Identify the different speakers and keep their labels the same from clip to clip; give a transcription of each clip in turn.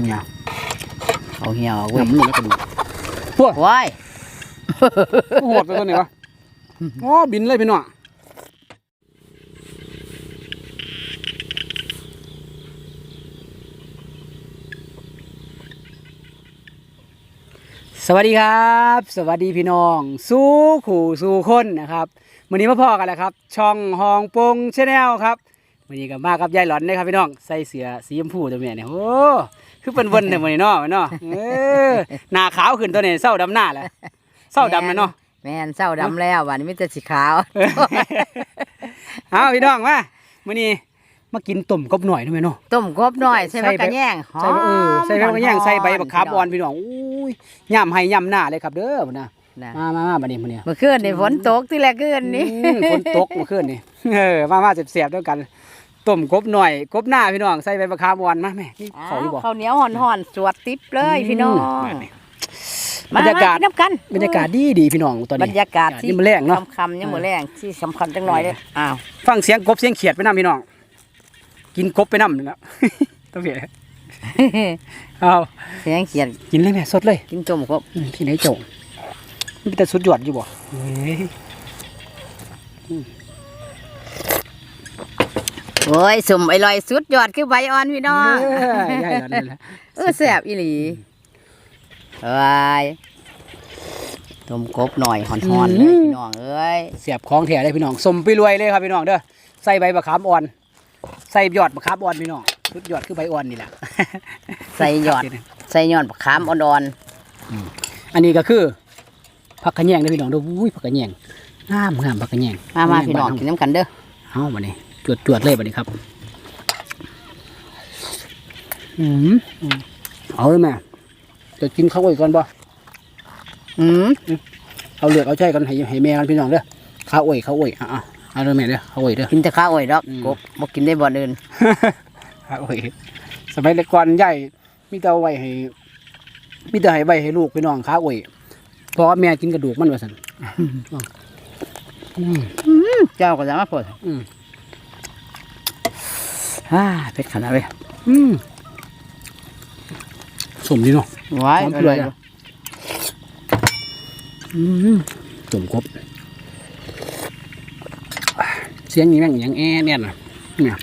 Speaker 1: เนี่ย
Speaker 2: เอาเหี่ยว
Speaker 1: เว้
Speaker 2: เว้
Speaker 1: ย
Speaker 2: ย
Speaker 1: มันแล้วก็ดู
Speaker 2: ว้าย
Speaker 1: โหดไปตัวนี้วะอ๋อบินเลยพี่น้องสวัสดีครับ สวัสดีพี่น้อง สู้ขู่สู้คนนะครับวันนี้มาพ่อกันแล้วครับ ช่องฮองปงชาแนลครับ วันนี้ก็มากับยายหลอนนะครับพี่น้องใส่เสื้อสีชมพูตัวเมียเนี่ยโอ้คือเป็นวันเนี่ยวันนี้เนาะเนาะเออหน้าขาวขึ้นตัวนี้เศร้าดำหน้าแล้วเศร้าดำแล้วเนาะ
Speaker 2: แม่นเศร้าดำแล้ววันนี้มีแต่สีขาว
Speaker 1: เอาพี่น้องมามื้อนี้มากินต้มกบหน่อยได้ไหมเนาะ
Speaker 2: ต้มกบหน่อยใส่
Speaker 1: ใส่
Speaker 2: มะกระแยงหอ
Speaker 1: ใส่
Speaker 2: ม
Speaker 1: เออใส่แล้วก็ย่างใส่ใบบักขามอ่อน
Speaker 2: พี่
Speaker 1: พี่น้องอุ้ยย่ำให้ย่ำหน้าเลยครับเด้อพุ่นนะ
Speaker 2: น้อง
Speaker 1: มามามาบัดนี้มื้อนี้
Speaker 2: เมื่อคืนนี่ฝนตกที่แรกคืนนี้
Speaker 1: อืมฝนตกเมื่อคืนนี่เออมามาเสียบๆด้วยกัน ต้มกบหน่อยกบหน้าพี่น้องใส่ใบบักขามอ่อนมาแม่นี่เขาอยู่บ่
Speaker 2: ข้าวเหนียวห่อนๆสวดติ๊บเลยพี่น้อง
Speaker 1: มานี่
Speaker 2: มา
Speaker 1: บรรยากาศ
Speaker 2: มน้ำกัน
Speaker 1: บรรยากาศดีดีๆพี่น้องตอน
Speaker 2: บร
Speaker 1: นี้
Speaker 2: รยากาศ
Speaker 1: นี่มันแรงเนาะ
Speaker 2: คำๆยังมือแรงที่สำคัญจังหน่อยเลยอ้าว
Speaker 1: ฟังเสียงกบเสียงเขียดไปนํพี่น้อง กินกบไปนำนะต้องเสียเอา
Speaker 2: เสียงเขียด
Speaker 1: กินเลยแม่สดเลย
Speaker 2: กินต้มกบ
Speaker 1: อืมที่ไหนจงมันเป็นแต่สุดยอดอยู่บ่เฮ้ย
Speaker 2: โอ้ยสมไอลอยสุดยอดคือใบอ่อนพี่น้อง
Speaker 1: เอ้ยใหญ่แล้วนี่แหละ
Speaker 2: เออแซ่บอีหลีวายต้มกบหน่อยหอนๆเลยพี่น้องเอ้ย
Speaker 1: เสียบของแท้เลยพี่น้องสมไปรวยเลยครับพี่น้องเด้อใส่ใบมะขามอ่อน ใส่ยอดมะขามอ่อนพี่น้องสุดยอดคือใบอ่อนนี่แหละ
Speaker 2: ใส่ยอดใส่ยอดบักขามอ่อน
Speaker 1: อันนี้ก็คือผักกระแยงเด้อพี่น้องเด้ออุ้ยผักกระแยงงามงามผักกระแยง
Speaker 2: ๆมามาพี่น้องกินน้ำกันเด้อ
Speaker 1: เอาบัดนี้ จวดจวดๆเลยบัดนี้ครับอืมเอาเลยแม่จะกินข้าวอีกก่อนบ่
Speaker 2: อืม
Speaker 1: เอาเลือกเอาใจกันให้ให้แม่กันพี่น้องเด้อข้าวโอ้ยข้าวโอ้ยอะอะเอาเลยแม่เด้อข้าวโอ้ยเด้อ
Speaker 2: กินแต่ข้าวอ้อยดอก
Speaker 1: อืม
Speaker 2: กบบ่กินได้บ่อนอื่น
Speaker 1: ข้าวโอ้ยสมัยแต่ก่อนใหญ่มีแต่เอาไว้ให้มีแต่ให้ไว้ให้ลูกพี่น้องข้าวโอ้ยเพราะว่าแม่กินกระดูกมันว่าซั่นอืม
Speaker 2: เจ้าก็จะมาพูด
Speaker 1: อืม
Speaker 2: อ่าเผ็ดขนาดเลย
Speaker 1: อืมสมดีเนาะ
Speaker 2: ไว้
Speaker 1: หอม
Speaker 2: อ
Speaker 1: เกลื
Speaker 2: ร่
Speaker 1: อ
Speaker 2: อย
Speaker 1: จ้ะอืมสมครบเสียงนี้แม่งอยังแอ่เนี่ยนะเนี่ย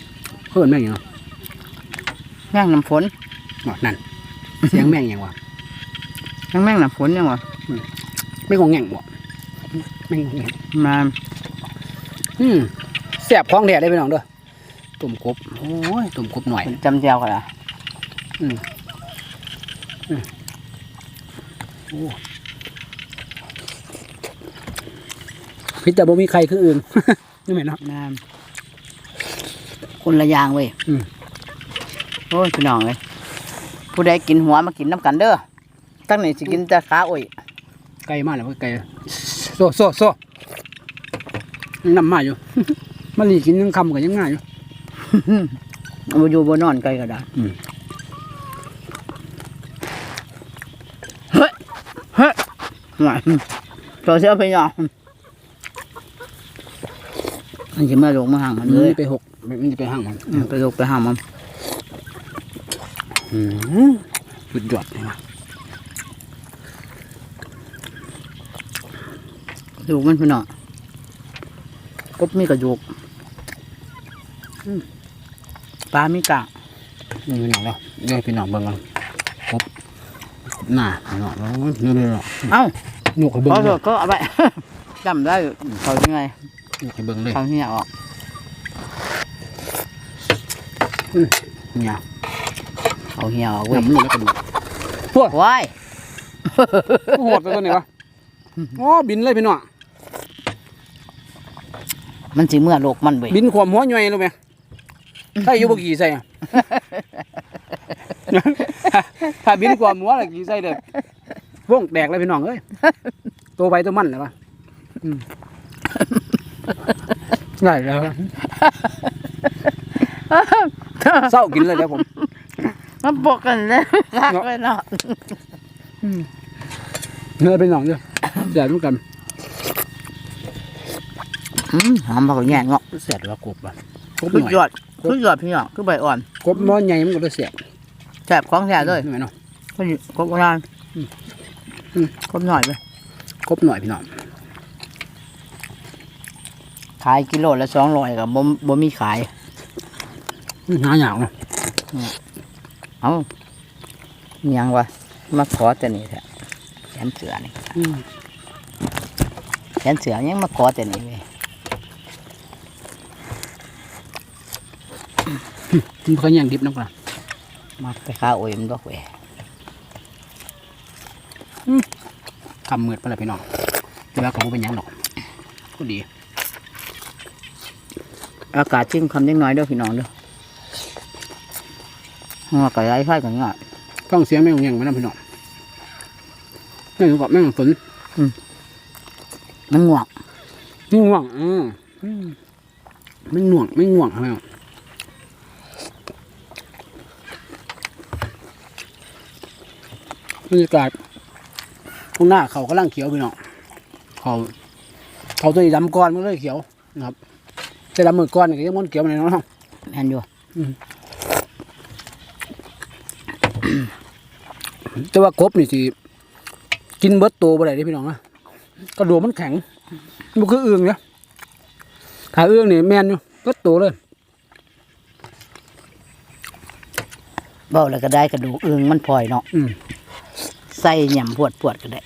Speaker 1: เพิ่นแม่งอยัง
Speaker 2: แม่งน้ำฝน
Speaker 1: อ๋อนั่น เสียงแม่งอยังวะ
Speaker 2: แม่งแม่งน้ำฝนยังวะ
Speaker 1: ไม่งงแง่งบ่ไม่งงแง่ง
Speaker 2: มา
Speaker 1: อืมแซ่บของแท้เลยพี่น้องเด้อ ตุ่มกบโอ้ยตุ่มกบหน่อย
Speaker 2: จำเจียวกันละ
Speaker 1: พิษแต่บ่มีใครคืออื่นนี่ไหมนเนาะ
Speaker 2: มาคนละอย่างเว้ย
Speaker 1: อืม
Speaker 2: โอ้ยพี่น้องเลยผู้ใดกินหัวมากินน้ำกันเด้อตั้งนี้สิกินแต่ขาอ้อย
Speaker 1: ไกลมากเลยไกลโซ่โซ่โซ่ยังนำมาอยู่มันนี่กินยังคำกันยังง่ายอยู่
Speaker 2: บ่อยู่บ่นอนไกลก็ได้
Speaker 1: อืม
Speaker 2: เฮ้ยเฮ้ยหน่อยตัวเสียพี่น้องมันจะมาลงมาห่างมัน
Speaker 1: มัน
Speaker 2: เลย
Speaker 1: ไปหกมันจะไปห้างมัน
Speaker 2: อืมไปลงไปห่างมัน
Speaker 1: อืมสุดยอดเลยนะ
Speaker 2: ดูกมันพี่น้องกบมีกระดูกอืม ปลามีกาก
Speaker 1: นี่พี่น้องแล้วนี่พี่น้องเบิ่งกันครบหน้าพี่น้องแล้วนี่เลยเนาะ
Speaker 2: เอ้า
Speaker 1: หนวกให้เบิ่ง
Speaker 2: พอ
Speaker 1: เล
Speaker 2: เถอะ
Speaker 1: ย
Speaker 2: ก็เอาไป จำได้อยู่เขายังไง
Speaker 1: หนวกให้เบิ่งเลย
Speaker 2: เขาเนี่ยออก
Speaker 1: เนี่ย
Speaker 2: เขาเหี่ยวออก
Speaker 1: เว้
Speaker 2: เว้
Speaker 1: ย
Speaker 2: ย
Speaker 1: มันแล้วก็ดู
Speaker 2: ว้าย
Speaker 1: โหดไปตัวนี้วะอ๋อบินเลยพี่น้อง
Speaker 2: มันสิเมื่อโลกมันเว้ย
Speaker 1: บินขวมหัวย่อยรู้ไหม ถ้าอยู่บ่กี่ใส่อะ ถ้าบินขวมหัวละกี่ใส่เด้อวงแตกเลยพี่น้องเอ้ยตัวไปตัวมันเลยวะอืมได้แล้ว เศร้ากินเลยเดี๋ยวผม
Speaker 2: มันปกกันเลยคักเลยเนาะ
Speaker 1: เนื้อเป็นหนองเด้อแสบเหมือนกัน
Speaker 2: อืมหอมผักแยงเนาะ
Speaker 1: แสบว่ากบอะกบห
Speaker 2: สุด
Speaker 1: น่อย
Speaker 2: ยอด สุดยอดพี่น้องคือใบอ่อน
Speaker 1: กบน้อยใหญ่มันก็ได้แสบ
Speaker 2: แซ่บของแซ่บเลย
Speaker 1: นี่ไหมเนาะ
Speaker 2: ก็อยู่กบโบราณ
Speaker 1: อืม
Speaker 2: อืมกบหน่อยไป
Speaker 1: ครบหน่อยพี่น้อง
Speaker 2: ขายกิโลละสองร้อยกับบ่บ่มีขาย
Speaker 1: อื้อหาหยาวเนาะ
Speaker 2: เอ้าอิหยังวะมาขอแต่นี่แท้แขนเสือนี่
Speaker 1: อืม
Speaker 2: แขนเสือยังมาขอแต่นี่เว้ย
Speaker 1: มันก็ยังดิบน้ำปลา
Speaker 2: มาไปข้าโอ้ยมันดอกเว้ย
Speaker 1: คำมืดไปเลยพี่น้องแต่ว่าเขาบ่เป็นหยังหรอกก็ดี
Speaker 2: อากาศจิ้มคำเล็กน้อยเด้อพี่น้องเด้อหัวไก่ไร้ไฟกันง่าย
Speaker 1: ฟังเสียงแม่งยังไม่นำพี่น้องแม่งกับแม่งฝน
Speaker 2: มันง่วง
Speaker 1: ง่วงอืมอืมไม่ง่วงไม่ง่วงครับแม่ง บรรยากาศข้างหน้าเขากำลังเขียวพี่น้องเขาเขาตัวนี้ดำก้อนมันเลยเขียวนะครับแต่ดำมือก้อนนี่ก็ยังมันเขียวมาเลยเนาะ
Speaker 2: แม่นอยู่
Speaker 1: แต่ว่ากบนี่สิกินเบิดตัวบ่ได้เด้พี่น้องนะกระดูกมันแข็งมันคืออึ่งเนี่ยถ้าอึ่งนี่แม่นอยู่เบิดตัวเลย
Speaker 2: เบ้าแล้วก็ได้กระดูกอึงมันพลอยเนาะ
Speaker 1: อืม
Speaker 2: ใส่หยำปวดปวดก็ได้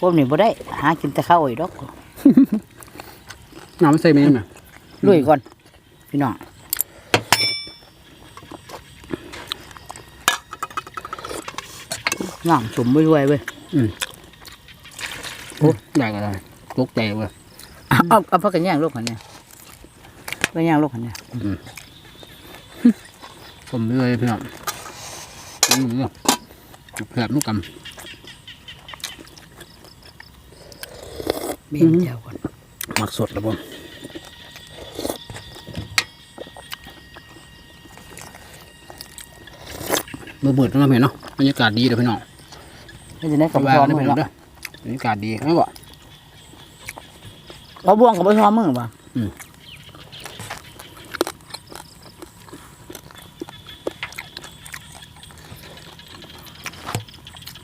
Speaker 2: พวกนี้บ่ได้ หากินแต่ข้าวโอ้ยดอก
Speaker 1: น้ำมันใส่ไหมเนี่ย
Speaker 2: ลุยก่อน พี่น้องน้ำสมไปด้วยเว้ย
Speaker 1: โอ้ได้ก็ได้ตกใจเว้ย
Speaker 2: เอาเอาพักกันย่างลูกขันเนี่ยไปย่างลูกขันเนี่ย
Speaker 1: ผมไปเลยพี่น้องนี่มันเนาะ แผลบลูกก
Speaker 2: เบี้ยเจ้าก่อนำ
Speaker 1: หมักสดแล้วผมเบื่อเบื่อตรงนั้นเห็นเนาะบรรยากาศดีเลยพี่น้อง
Speaker 2: ไม่จะได้กับ
Speaker 1: ว่า
Speaker 2: พร้อม
Speaker 1: ได้
Speaker 2: มื
Speaker 1: พี่
Speaker 2: อ
Speaker 1: น้อง
Speaker 2: เนาะ
Speaker 1: เด้อบรรยากาศดีไม่บอก
Speaker 2: เอาบ่วงกับพร้อมมือป่ะ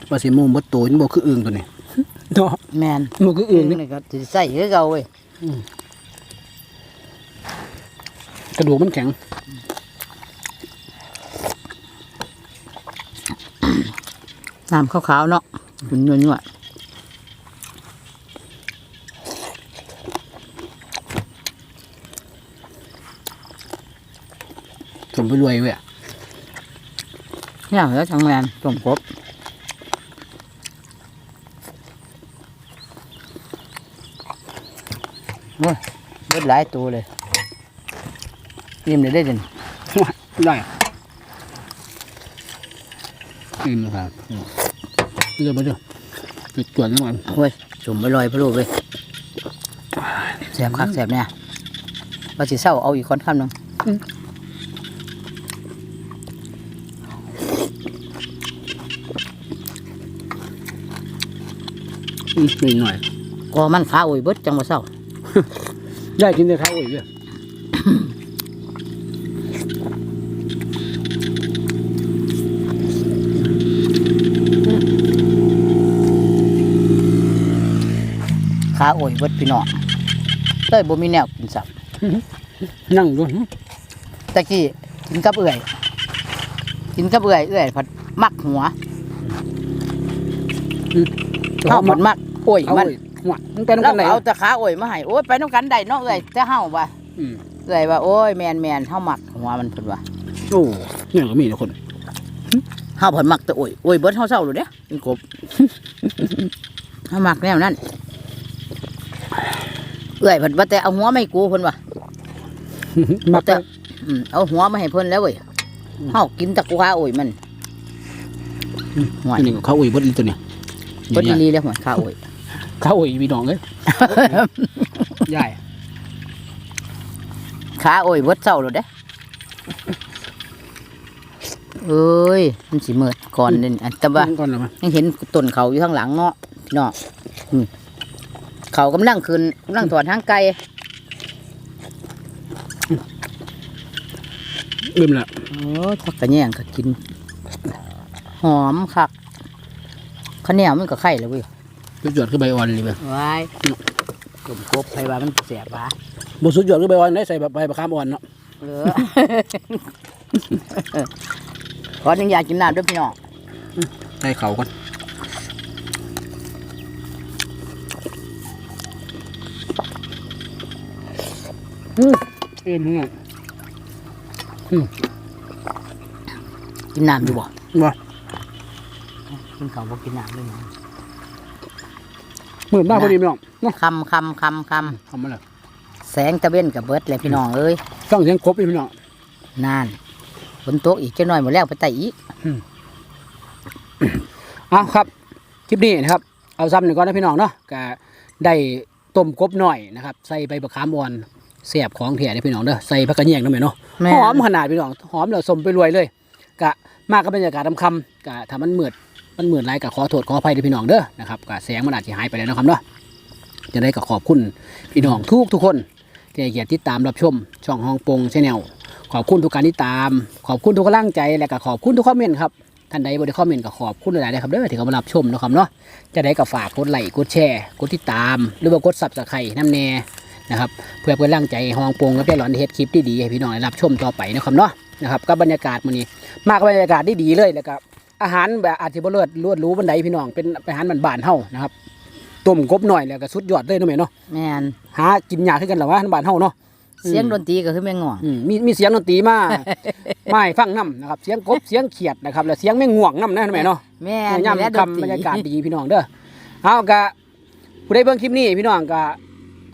Speaker 1: ปลาสีมุมบดตัวนี่บอกคืออึ่งตัวนี้เนาะ
Speaker 2: แมน
Speaker 1: มันคืออึ่งนี่
Speaker 2: นี่ก็จะใส่คือเก่าเว้ย
Speaker 1: กระดูกมันแข็ง
Speaker 2: น้ำขาวๆเนาะมันนัว
Speaker 1: สมไปรวยเว้ย
Speaker 2: ๆย่างแล้วทั้งแมนต้มกบ โอ้ยเบิดหลายตัวเลยยิ้มเลยได้ดิน
Speaker 1: ได้อิ่มนะครับเรื่อยมาเรื่อยจุดจวนทั้งวัน
Speaker 2: โอ้ยจุ่มไปลอยพะโล้เว้ยแสบคักแสบเนี่ยว่าสิเศร้าเอาอีกคนคำหนึ่ง
Speaker 1: อืมนิดหน่อย
Speaker 2: ก็มันขาโอ้ยเบิดจังว่าเศร้า
Speaker 1: ได้กินได้ข้าวอีกเลย
Speaker 2: ขาโอ้ยเบิดพี่น้องเต้ยบ่มีแนวกินสับ
Speaker 1: นั่งดู
Speaker 2: ตะกี้กินกับเอื่อย กินกับเอื่อยเอื่อยผัดมักหัวเฮาผัดมักโอ้ย
Speaker 1: เอา
Speaker 2: มัน
Speaker 1: เลย หัวมันเป็น
Speaker 2: เรา
Speaker 1: กันไหน
Speaker 2: เอาแต่ขาโอ้ยมาให้โอ้ยไปน้ำกันได้เนาะเอื่อยแต่เฮาว่า
Speaker 1: อืม
Speaker 2: เอื่อยว่าโอ้ยแมนแมนเฮามักหัวมันเพิ่นว่า
Speaker 1: โอ้เนี่ยก็มีทุกคน
Speaker 2: เฮาผัดมักแต่โอ้ยโอ้ยเบิดเฮาเศร้าเลยเด้กินกบ เฮามักแนวนั้นเอื่อยผัดว่าแต่เอาหัวไม่กูเพิ่นว่า
Speaker 1: มักแต่
Speaker 2: อืมเอาหัวมาให้เพิ่นแล้วเว้ยเฮากินแตะกูขาโอ้ยมันหัว
Speaker 1: อันนี้ก็ข้าวอุ้ยเบดอีตัวเนี่ย
Speaker 2: เบิดอีหลีแล้วหัวขาโอ้ย
Speaker 1: ข้าวอุ้ยมีดองเลยใหญ่
Speaker 2: ขาโอ้ยเบิดเศร้าเลยเด้เอ้ยมันสิเมิดก่อนนี่อันแต่ว่า
Speaker 1: ก่อนเลยมั้ย
Speaker 2: ยังเห็นต้นเขาอยู่ข้างหลังเนาะพี่น้องอืมเขากำลังขึ้นกำลังถอดทางไกล
Speaker 1: ลืมละ
Speaker 2: โอ้ทักกระแยงก็กิน หอมคักข้าวเหนียวมันก็ไข่เลยเว้ย
Speaker 1: สุดยอดคือใบอ่อนนี่เว้ย
Speaker 2: ไว้ต้มกบใครว่ามันแสบปะ
Speaker 1: บ่สุดยอดคือใบอ่อนได้ใส่แบบใบมะขามอ่อนเนาะ
Speaker 2: เหลือขออนุญาตกินน้ำด้วยพี่น้อง
Speaker 1: ใส่เขาก่อนอืมเอ็นหัว
Speaker 2: กินน้ำอยู่บ่
Speaker 1: ว่า
Speaker 2: กินข้าวบ่กินน้ำด้วยนะ
Speaker 1: เห มือนมากพอดีพี่น้องเนาะ
Speaker 2: คำคำคำค
Speaker 1: ทำมาเลยำ
Speaker 2: แสงตะเว้นกับเบิดเลยพี่น้องเอ้ย
Speaker 1: ฟังเสียงครบเลยพี่น้อง
Speaker 2: นานฝนตกอีกจะหน่อยหมดแล้วไปไต่อีก
Speaker 1: เอาครับคลิปนี้นะครับเอาซ้ำหนึ่งก่อนนะพี่น้องเนาะก็ได้ต้มกบหน่อยนะครับใส่ใบมะขามอ่อนเสียบของเถี่ยได้พี่น้องเด้อใส่ผักกระเนียงน้ำมันเนาะ
Speaker 2: แม่
Speaker 1: หอมขนาดพี่น้องหอมแล้วสมไปรวยเลยกะมากกับบรรยากาศทำคำกะถ้ามันมืด มันเหมืดไรกะขอโทษขออภัยด้วยพี่น้องเด้อนะครับกะแสงมันอาจจะหายไปแล้วนะครับเนาะจะได้ก็ขอบคุณพี่น้องทุกทุกคนที่ให้เกียรติติดตามรับชม ช่องฮองปงชแนลขอบคุณทุกการติดตาม ขอบคุณทุกกำลังใจและก็ขอบคุณทุกคอมเมนต์ครับท่านใดบ่ได้คอมเมนต์ก็ขอบคุณหลายๆเลยครับเด้อที่เขามารับชมนะครับเนาะจะได้ก็ฝากกดไลค์กดแชร์กดติดตาม หรือว่ากดซับสไครต์น้ำแน่นะครับเพื่อเป็นร่างใจฮองปงและเพื่อหลอนเฮ็ดคลิปที่ดีให้พี่น้องได้รับชมต่อไปนะครับเนาะนะครับกับบรรยากาศมื้อนี้มากบรรยากาศที่ดีเลยแล้วก็ อาหารแบบอาจจะบ่เลิศรวดรู้บันไดพี่น้องเป็นอาหารบ้านๆเฮานะครับต้มกบหน่อยแล้วก็สุดยอดเลยเนาะแม่เนาะ
Speaker 2: แม่น
Speaker 1: หากินยากคือกันเหรอวะอาหารบ้านเฮาเนาะ
Speaker 2: เสียงดนตรีก็คือแม่งง่วง
Speaker 1: อืมมีมีเสียงดนตรีมาไม่ฟังนํนะครับ เสียงกบเสียงเขียดนะครับ แล้วเสียงแม่งง่วงนํนะแม่เนาะ
Speaker 2: แม่
Speaker 1: ย่ำ
Speaker 2: และดน
Speaker 1: คำ
Speaker 2: ต
Speaker 1: บร
Speaker 2: รี
Speaker 1: รยากาศดีพี่น้องเด้อเอากะผู้ใดเบิ่งคลิปนี้พี่น้องก็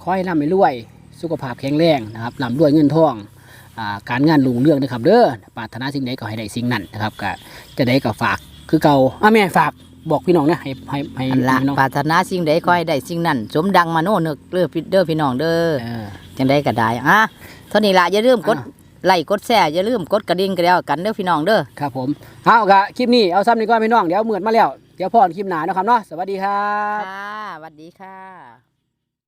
Speaker 1: ขอให้ร่ำให้รวย สุขภาพแข็งแรงนะครับร่ำรวยเงินทองอ่าการงานรุ่งเรืองนะครับ เด้อปรารถนาสิ่งใดก็ให้ได้สิ่งนั้นนะครับก็ จะได้ก็ฝาก คือเก่าอะแม่ฝากบอกพี่น้องนะให้ให้ให้
Speaker 2: อันละ
Speaker 1: พี่น้อง
Speaker 2: ปรารถนาสิ่งใดขอให้ได้สิ่งนั้นสมดังมาโน่นึกเด้อพี่เด้อพี่น้องเด้อ
Speaker 1: เออ
Speaker 2: จังได้ก็ได้อะเท่านี้ละอย่าลืมกด
Speaker 1: อะ
Speaker 2: ไลค์กดแชร์อย่าลืมกดกระดิ่งกันแล้วกันเด้อพี่น้องเด้อ
Speaker 1: ครับผมเอากะคลิปนี้เอาซ้ำนี้ก่อนพี่น้องเดี๋ยวเหมือนมาแล้ว เดี๋ยวพอกันคลิปหน้านะครับเนาะสวัสดีครับ
Speaker 2: ค่ะสวัสดีค่ะ